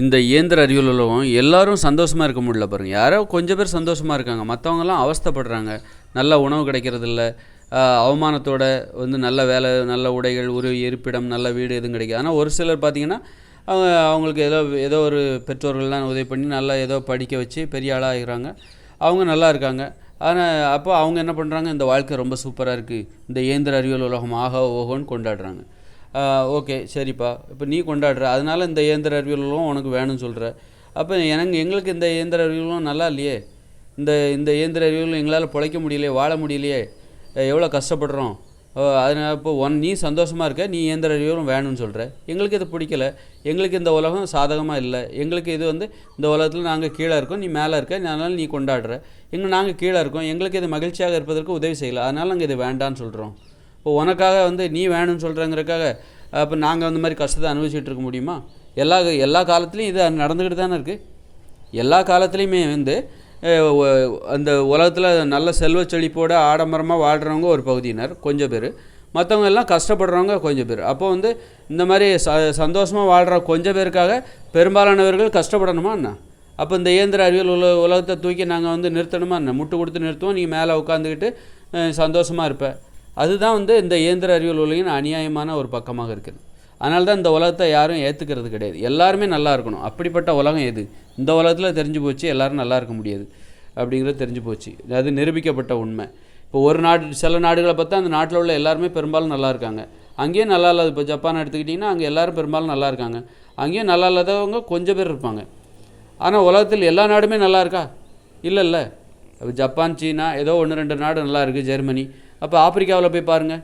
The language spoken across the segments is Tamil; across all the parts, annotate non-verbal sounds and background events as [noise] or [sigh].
இந்த இயந்திர அறிவியல் உலகம் எல்லாரும் சந்தோஷமாக இருக்க முடியல பாருங்கள் யாரோ கொஞ்சம் பேர் சந்தோஷமாக இருக்காங்க. மற்றவங்கலாம் அவஸ்தைப்படுறாங்க. நல்ல உணவு கிடைக்கிறதில்ல. அவமானத்தோட வந்து நல்ல வேலை நல்ல உடைகள் ஒரு இருப்பிடம் நல்ல வீடு எதுவும் கிடைக்காது. ஆனால் ஒரு சிலர் பார்த்திங்கன்னா அவங்க அவங்களுக்கு ஏதோ ஏதோ ஒரு பெற்றோர்கள்லாம் உதவி பண்ணி நல்லா ஏதோ படிக்க வச்சு பெரிய ஆளாக ஆகிறாங்க அவங்க நல்லா இருக்காங்க. ஆனால் அப்போ அவங்க என்ன பண்ணுறாங்க இந்த வாழ்க்கை ரொம்ப சூப்பராக இருக்குது இந்த இயந்திர அறிவியல் உலகம் ஆக ஓகோன்னு கொண்டாடுறாங்க. ஓகே சரிப்பா. இப்போ நீ கொண்டாடுற. அதனால் இந்த இயந்திர அறிவியலும் உனக்கு வேணும்னு சொல்கிற அப்போ எனக்கு எங்களுக்கு இந்த இயந்திர அறிவியலும் நல்லா இல்லையே? இந்த இந்த இயந்திர அறிவியலும் எங்களால் பிழைக்க முடியலையே வாழ முடியலையே? எவ்வளோ கஷ்டப்படுறோம்? அதனால் இப்போ ஒன் நீ சந்தோஷமாக இருக்க நீ இயந்திர அறிவியலும் வேணும்னு சொல்கிற எங்களுக்கு இது பிடிக்கல. எங்களுக்கு இந்த உலகம் சாதகமாக இல்லை. எங்களுக்கு இது வந்து இந்த உலகத்தில் நாங்கள் கீழே இருக்கோம் நீ மேலே இருக்க அதனால் நீ கொண்டாடுற. எங்கள் நாங்கள் கீழே இருக்கோம் எங்களுக்கு இது மகிழ்ச்சியாக இருப்பதற்கு உதவி செய்யலை. அதனால் நாங்கள் இது வேண்டான்னு சொல்கிறோம் இப்போ உனக்காக வந்து நீ வேணும்னு சொல்கிறங்கிறக்காக அப்போ நாங்கள் அந்த மாதிரி கஷ்டத்தை அனுபவிச்சுட்டு இருக்க முடியுமா? எல்லா எல்லா காலத்துலேயும் இது நடந்துக்கிட்டு தானே இருக்குது எல்லா காலத்துலேயுமே வந்து அந்த உலகத்தில் நல்ல செல்வ செழிப்போட ஆடம்பரமாக வாழ்கிறவங்க ஒரு பகுதியினர் கொஞ்சம் பேர். மற்றவங்க எல்லாம் கஷ்டப்படுறவங்க கொஞ்சம் பேர். அப்போ வந்து இந்த மாதிரி ச சந்தோஷமாக வாழ்கிற கொஞ்சம் பேருக்காக பெரும்பாலானவர்கள் கஷ்டப்படணுமா என்ன? அப்போ இந்த இயந்திர அறிவியல் உல உலகத்தை தூக்கி நாங்கள் வந்து நிறுத்தணுமா என்ன? முட்டு கொடுத்து நிறுத்துவோம் நீங்கள் மேலே உட்காந்துக்கிட்டு சந்தோஷமாக இருப்பேன் அதுதான் வந்து இந்த இயந்திர அறிவியல் உலகின் அநியாயமான ஒரு பக்கமாக இருக்குது. அதனால தான் இந்த உலகத்தை யாரும் ஏற்றுக்கிறது கிடையாது. எல்லாருமே நல்லா இருக்கணும். அப்படிப்பட்ட உலகம் எது? இந்த உலகத்தில் தெரிஞ்சு போச்சு எல்லோரும் நல்லா இருக்க முடியாது அப்படிங்கிறது தெரிஞ்சு போச்சு. அது நிரூபிக்கப்பட்ட உண்மை. இப்போ ஒரு நாடு சில நாடுகளை பார்த்தா அந்த நாட்டில் உள்ள எல்லாருமே பெரும்பாலும் நல்லா இருக்காங்க. அங்கேயும் நல்லா இல்லாத இப்போ ஜப்பான் எடுத்துக்கிட்டிங்கன்னா அங்கே எல்லோரும் பெரும்பாலும் நல்லா இருக்காங்க. அங்கேயும் நல்லா இல்லாதவங்க கொஞ்சம் பேர் இருப்பாங்க. ஆனால் உலகத்தில் எல்லா நாடுமே நல்லா இருக்கா? இல்லை இல்லை ஜப்பான் சீனா ஏதோ ஒன்று ரெண்டு நாடு நல்லா இருக்குது ஜெர்மனி அப்போ ஆப்பிரிக்காவில் போய் பாருங்கள்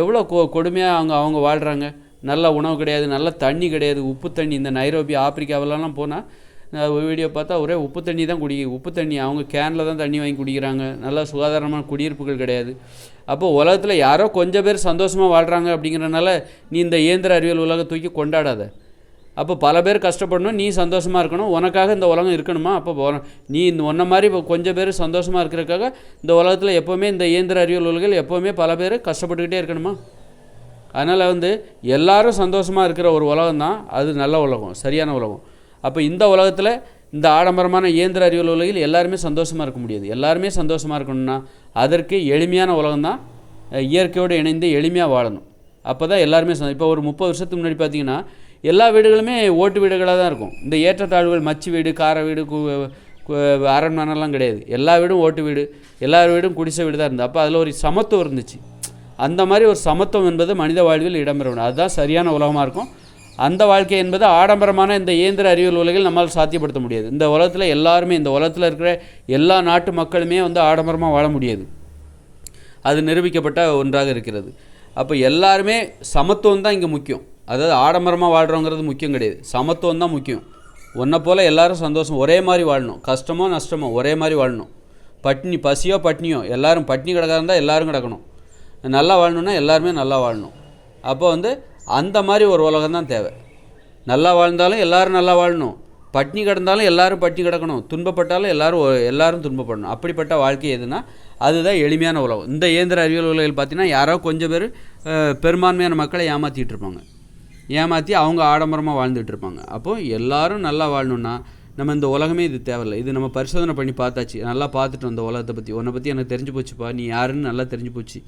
எவ்வளோ கொ கொடுமையாக அவங்க அவங்க வாழ்கிறாங்க நல்ல உணவு கிடையாது நல்ல தண்ணி கிடையாது உப்பு தண்ணி. இந்த நைரோபி ஆப்பிரிக்காவிலலாம் போனால் வீடியோ பார்த்தா ஒரே உப்பு தண்ணி தான் குடி உப்பு தண்ணி. அவங்க கேனில் தான் தண்ணி வாங்கி குடிக்கிறாங்க. நல்ல சுகாதாரமான குடியிருப்புகள் கிடையாது. அப்போ உலகத்தில் யாரோ கொஞ்சம் பேர் சந்தோஷமாக வாழ்கிறாங்க அப்படிங்கிறனால நீ இந்த இயந்திர அறிவியல் உலகத்தை தூக்கி கொண்டாடாத. அப்போ பல பேர் கஷ்டப்படணும் நீ சந்தோஷமாக இருக்கணும் உனக்காக இந்த உலகம் இருக்கணுமா? அப்போ நீ இந்த உன்ன மாதிரி இப்போ கொஞ்சம் பேர் சந்தோஷமாக இருக்கிறதுக்காக இந்த உலகத்தில் எப்போவுமே இந்த இயந்திர அறிவியல் உலகில் எப்போவுமே பல பேர் கஷ்டப்பட்டுக்கிட்டே இருக்கணுமா? அதனால் வந்து எல்லாரும் சந்தோஷமாக இருக்கிற ஒரு உலகம் தான் அது நல்ல உலகம் சரியான உலகம். அப்போ இந்த உலகத்தில் இந்த ஆடம்பரமான இயந்திர அறிவியல் உலகில் எல்லாருமே சந்தோஷமாக இருக்க முடியாது. எல்லாருமே சந்தோஷமாக இருக்கணும்னா அதற்கு எளிமையான உலகம் தான் இயற்கையோடு இணைந்து எளிமையாக வாழணும். அப்போ தான் எல்லாருமே சந்தோ- இப்போ ஒரு முப்பது வருஷத்துக்கு முன்னாடி பார்த்தீங்கன்னா எல்லா வீடுகளுமே ஓட்டு வீடுகளாக தான் இருக்கும். இந்த ஏற்றத்தாழ்வுகள் மச்சு வீடு கார வீடு அரண்மனைலாம் கிடையாது. எல்லா வீடும் ஓட்டு வீடு எல்லா வீடும் குடிசை வீடு தான் இருந்தது. அப்போ அதில் ஒரு சமத்துவம் இருந்துச்சு. அந்த மாதிரி ஒரு சமத்துவம் என்பது மனித வாழ்வில் இடம்பெறணும். அதுதான் சரியான உலகமாக இருக்கும். அந்த வாழ்க்கை என்பது ஆடம்பரமான இந்த இயந்திர அறிவியல் உலகில் நம்மால் சாத்தியப்படுத்த முடியாது. இந்த உலகத்தில் எல்லாருமே இந்த உலகத்தில் இருக்கிற எல்லா நாட்டு மக்களுமே வந்து ஆடம்பரமாக வாழ முடியாது. அது நிரூபிக்கப்பட்ட ஒன்றாக இருக்கிறது. அப்போ எல்லாருமே சமத்துவம் தான் இங்கே முக்கியம். அதாவது ஆடம்பரமாக வாழ்கிறோங்கிறது முக்கியம் கிடையாது. சமத்துவம் தான் முக்கியம். ஒன்றை போல் எல்லோரும் சந்தோஷம் ஒரே மாதிரி வாழணும். கஷ்டமோ நஷ்டமோ ஒரே மாதிரி வாழணும். பட்னி பசியோ பட்னியோ எல்லோரும் பட்னி கிடக்கா இருந்தால் கிடக்கணும். நல்லா வாழணுன்னா எல்லாருமே நல்லா வாழணும். அப்போ வந்து அந்த மாதிரி ஒரு உலகம் தான் தேவை. நல்லா வாழ்ந்தாலும் எல்லோரும் நல்லா வாழணும். பட்னி கிடந்தாலும் எல்லோரும் பட்னி கிடக்கணும். துன்பப்பட்டாலும் எல்லாரும் எல்லோரும் எல்லாரும் துன்பப்படணும். அப்படிப்பட்ட வாழ்க்கை எதுனா அதுதான் எளிமையான உலகம். இந்த இயந்திர அறிவியல் உலகில் பார்த்தீங்கன்னா யாரோ கொஞ்சம் பேர் பெரும்பான்மையான மக்களை ஏமாற்றிட்டு இருப்பாங்க. ஏமாற்றி அவங்க ஆடம்பரமாக வாழ்ந்துட்டு இருப்பாங்க. அப்போது எல்லாரும் நல்லா வாழணுன்னா நம்ம இந்த உலகமே இது தேவையில்லை. இது நம்ம பரிசோதனை பண்ணி பார்த்தாச்சு. நல்லா பார்த்துட்டோம் வந்த உலகத்தை பற்றி உன்னை பற்றி எனக்கு தெரிஞ்சு போச்சுப்பா. நீ யாருன்னு நல்லா தெரிஞ்சு போச்சு.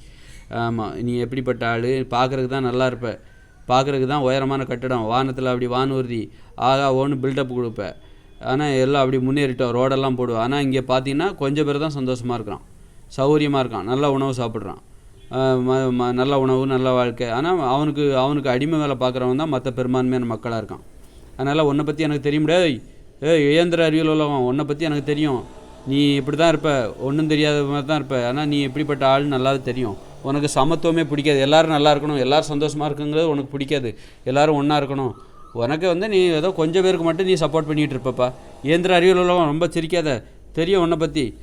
ஆமாம் நீ எப்படிப்பட்ட ஆள்? பார்க்குறதுக்கு தான் நல்லா இருப்ப. பார்க்குறதுக்கு தான் உயரமான கட்டடம். வானத்தில் அப்படி வானூர்தி ஆகா ஒன்று பில்டப் கொடுப்பேன் ஆனால் எல்லாம் அப்படி முன்னேறிட்டோம். ரோடெல்லாம் போடுவோம். ஆனால் இங்கே பார்த்தீங்கன்னா கொஞ்சம் பேர் தான் சந்தோஷமாக இருக்கிறான் சௌகரியமாக இருக்கான். நல்ல உணவு சாப்பிட்றான். ம- ம- நல்ல உணவு நல்ல வாழ்க்கை. ஆனால் அவனுக்கு அவனுக்கு அடிமை வேலை பார்க்குறவன் தான் மற்ற பெரும்பான்மையான மக்களாக இருக்கான். அதனால் உன்னை பற்றி எனக்கு தெரிய முடியாது. ஏ இயந்திர அறிவியல் உலகம் உன்னை பற்றி எனக்கு தெரியும். நீ இப்படி தான் இருப்ப. ஒன்றும் தெரியாத மாதிரி தான் இருப்ப. ஆனால் நீ எப்படிப்பட்ட ஆள் நல்லாவே தெரியும். உனக்கு சமத்துவமே பிடிக்காது. எல்லோரும் நல்லா இருக்கணும். எல்லாரும் சந்தோஷமாக இருக்குங்கிறது உனக்கு பிடிக்காது. எல்லோரும் ஒன்றா இருக்கணும். உனக்கு வந்து நீ ஏதோ கொஞ்சம் பேருக்கு மட்டும் நீ சப்போர்ட் பண்ணிகிட்டு இருப்பப்பா. இயந்திர அறிவியல் உலகம் ரொம்ப சிரிக்காத. தெரியும் உன்னை பற்றி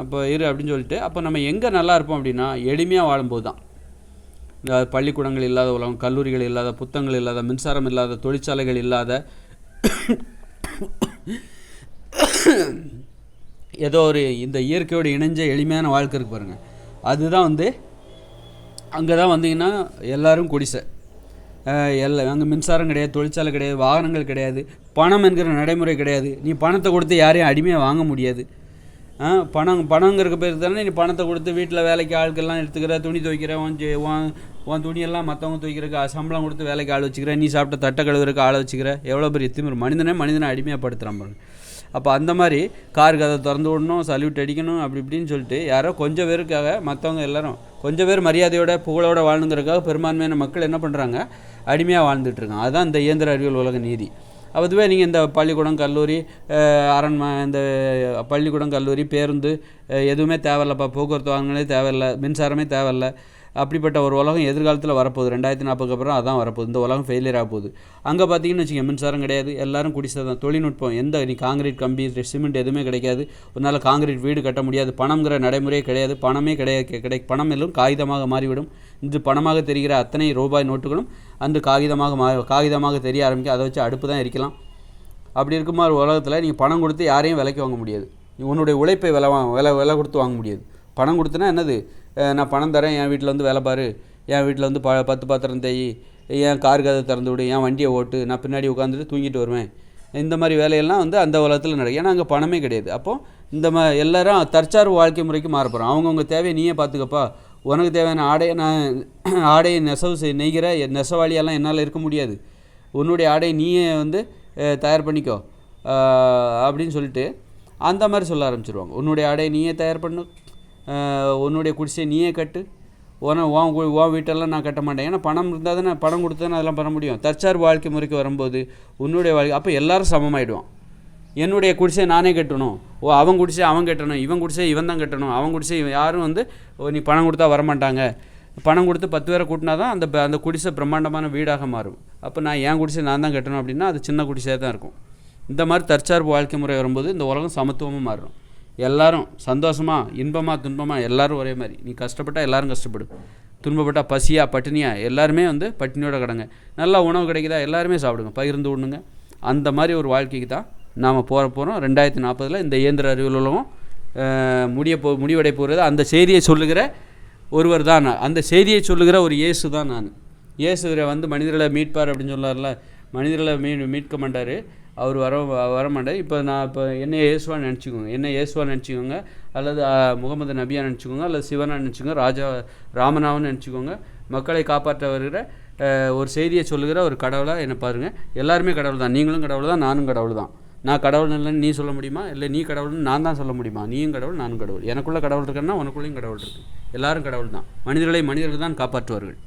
அப்போ இரு அப்படின்னு சொல்லிட்டு அப்போ நம்ம எங்கே நல்லா இருப்போம் அப்படின்னா எளிமையாக வாழும்போது தான் இந்த பள்ளிக்கூடங்கள் இல்லாத உலகம் கல்லூரிகள் இல்லாத புத்தகங்கள் இல்லாத மின்சாரம் இல்லாத தொழிற்சாலைகள் இல்லாத ஏதோ ஒரு இந்த இயற்கையோடு இணைஞ்ச எளிமையான வாழ்க்கை இருக்கு பாருங்கள் அதுதான் வந்து அங்கே தான் வந்தீங்கன்னா எல்லோரும் குடிசை. எல்லா அங்கே மின்சாரம் கிடையாது தொழிற்சாலை கிடையாது வாகனங்கள் கிடையாது பணம் என்கிற நடைமுறை கிடையாது. நீ பணத்தை கொடுத்து யாரையும் அடிமையாக வாங்க முடியாது. பணம் பணங்கிற பேர் தானே நீ பணத்தை கொடுத்து வீட்டில் வேலைக்கு ஆட்கள்லாம் எடுத்துக்கிற துணி துவைக்கிற உன் உன் உன் துணியெல்லாம் மற்றவங்க துவைக்கிறக்கு சம்பளம் கொடுத்து வேலைக்கு ஆள் வச்சுக்கிற நீ சாப்பிட்ட தட்டை கழுவுறதுக்கு ஆளை வச்சுக்கிற எவ்வளோ பெரிய திமிர். மனிதனே மனிதனை அடிமையாகப்படுத்துகிறான் பாருங்க. அப்போ அந்த மாதிரி கார் கதை திறந்து விடணும் சல்யூட் அடிக்கணும் அப்படி இப்படின்னு சொல்லிட்டு யாரோ கொஞ்சம் பேருக்காக மற்றவங்க எல்லாரும் கொஞ்சம் பேர் மரியாதையோட புகழோட வாழணுங்கிறதுக்காக பெரும்பான்மையான மக்கள் என்ன பண்ணுறாங்க அடிமையாக வாழ்ந்துட்டுருக்காங்க அதுதான் இந்த இயந்திர அறிவியல் உலக நீதி. அதுவே நீங்கள் இந்த பள்ளிக்கூடம் கல்லூரி அரண்மா அரண்ம இந்த பள்ளிக்கூடம் கல்லூரி பேருந்து எதுவுமே தேவையில்லப்பா. போக்குவரத்து வாகனங்களே தேவையில்ல மின்சாரமே தேவையில்ல. அப்படிப்பட்ட ஒரு உலகம் எதிர்காலத்தில் வரப்போகுது. ரெண்டாயிரத்தி நாற்பதுக்கு அப்புறம் அதான் வரப்போகுது. இந்த உலகம் ஃபெயிலியர் ஆக போகுது. அங்கே பார்த்தீங்கன்னு வச்சுக்கோங்க மின்சாரம் கிடையாது. எல்லாரும் குடிசை தான். தொழில்நுட்பம் எந்த நீ காங்கிரீட் கம்பி சிமெண்ட் எதுவுமே கிடைக்காது. உன்னால் காங்கிரீட் வீடு கட்ட முடியாது. பணம்ங்கிற நடைமுறையே கிடையாது. பணமே கிடையாது. கிடை பணம் எல்லாம் காகிதமாக மாறிவிடும். இன்று பணமாக தெரிகிற அத்தனை ரூபாய் நோட்டுகளும் அன்று காகிதமாக மா காகிதமாக தெரிய ஆரம்பிக்கும். அதை வச்சு அடுப்பு தான் எரிக்கலாம். அப்படி இருக்குமாறு உலகத்தில் நீங்கள் பணம் கொடுத்து யாரையும் விலைக்கு வாங்க முடியாது. உன்னுடைய உழைப்பை விலை வா விலை விலை கொடுத்து வாங்க முடியாது. பணம் கொடுத்தனா என்னது? நான் பணம் தரேன் என் வீட்டில் வந்து வேலை பாரு. என் வீட்டில் வந்து ப பத்து பாத்திரம் தேய். என் கார் கதை திறந்து விடு. என் வண்டியை ஓட்டு. நான் பின்னாடி உட்காந்துட்டு தூங்கிட்டு வருவேன். இந்த மாதிரி வேலையெல்லாம் வந்து அந்த உலகத்தில் நடக்கும் ஏன்னா அங்கே பணமே கிடையாது. அப்போது இந்த ம எல்லாரும் தற்சார்பு வாழ்க்கை முறைக்கு மாற போகிறோம் அவங்கவுங்க தேவையை நீயே பார்த்துக்கப்பா உனக்கு தேவையான ஆடையை நான் [clears throat] ஆடையை நெசவு செய் நெய்கிற நெசவாளியெல்லாம் என்னால் இருக்க முடியாது. உன்னுடைய ஆடையை நீயே வந்து தயார் பண்ணிக்கோ. அப்படின்னு சொல்லிட்டு அந்த மாதிரி சொல்ல ஆரம்பிச்சிருவாங்க. உன்னுடைய ஆடையை நீயே தயார் பண்ணு. உன்னுடைய குடிசையை நீயே கட்டு. உன உன் உன் வீட்டெல்லாம் நான் கட்ட மாட்டேன். ஏன்னா பணம் இருந்தால் தானே பணம் கொடுத்து தானே அதெல்லாம் பண்ண முடியும். தற்சார்பு வாழ்க்கை முறைக்கு வரும்போது உன்னுடைய வாழ்க்கை அப்போ எல்லாரும் சமமாயிடுவான். என்னுடைய குடிசை நானே கட்டணும். ஓ அவன் குடிசை அவன் கட்டணும். இவன் குடிசை இவன் தான் கட்டணும். அவன் குடிசை இவன் யாரும் வந்து ஓ நீ பணம் கொடுத்தா வரமாட்டாங்க. பணம் கொடுத்து பத்து பேரை கூட்டினா தான் அந்த அந்த குடிசை பிரம்மாண்டமான வீடாக மாறும். அப்போ நான் என் குடிசை நான் தான் கட்டணும் அப்படின்னா அது சின்ன குடிசையாக தான் இருக்கும். இந்த மாதிரி தற்சார்பு வாழ்க்கை முறை வரும்போது இந்த உலகம் சமத்துவமாக மாறும். எல்லாரும் சந்தோஷமாக இன்பமாக துன்பமாக எல்லாரும் ஒரே மாதிரி. நீ கஷ்டப்பட்டால் எல்லாரும் கஷ்டப்படு. துன்பப்பட்டால் பசியா பட்டினியா எல்லாருமே வந்து பட்டினியோட கிடங்க. நல்லா உணவு கிடைக்குதா எல்லாருமே சாப்பிடுங்க. பகிர்ந்து விடணுங்க அந்த மாதிரி ஒரு வாழ்க்கைக்கு தான் நாம் போகிற போகிறோம் ரெண்டாயிரத்தி நாற்பதில் இந்த இயந்திர அறிவியல் உலகம் முடிய போ முடிவடை போகிறது. அந்த செய்தியை சொல்லுகிற ஒருவர் தான் நான். அந்த செய்தியை சொல்லுகிற ஒரு இயேசு தான் நான். இயேசுவரை வந்து மனிதர்களை மீட்பார் அப்படின்னு சொல்லார்ல. மனிதர்களை மீ மீட்க மாட்டார். அவர் வர வரமாட்டார் இப்போ நான் இப்போ என்ன இயேசுவான்னு நினச்சிக்கோங்க. என்ன இயேசுவான்னு நினச்சிக்கோங்க. அல்லது முகமது நபியா நினச்சிக்கோங்க. அல்லது சிவனா நினச்சிக்கோங்க. ராஜா ராமனாவும் நினச்சிக்கோங்க. மக்களை காப்பாற்ற வருகிற ஒரு செய்தியை சொல்லுகிற ஒரு கடவுளாக என்ன பாருங்கள் எல்லாருமே கடவுள் தான். நீங்களும் கடவுள் தான். நானும் கடவுள் தான். நான் கடவுள் இல்லைன்னு நீ சொல்ல முடியுமா? இல்லை நீ கடவுள்னு நான் தான் சொல்ல முடியுமா? நீயும் கடவுள் நானும் கடவுள். எனக்குள்ளே கடவுள் இருக்குன்னா உனக்குள்ளேயும் கடவுள் இருக்குது எல்லாரும் கடவுள் தான். மனிதர்களை மனிதர்கள் தான் காப்பாற்றுவார்கள்.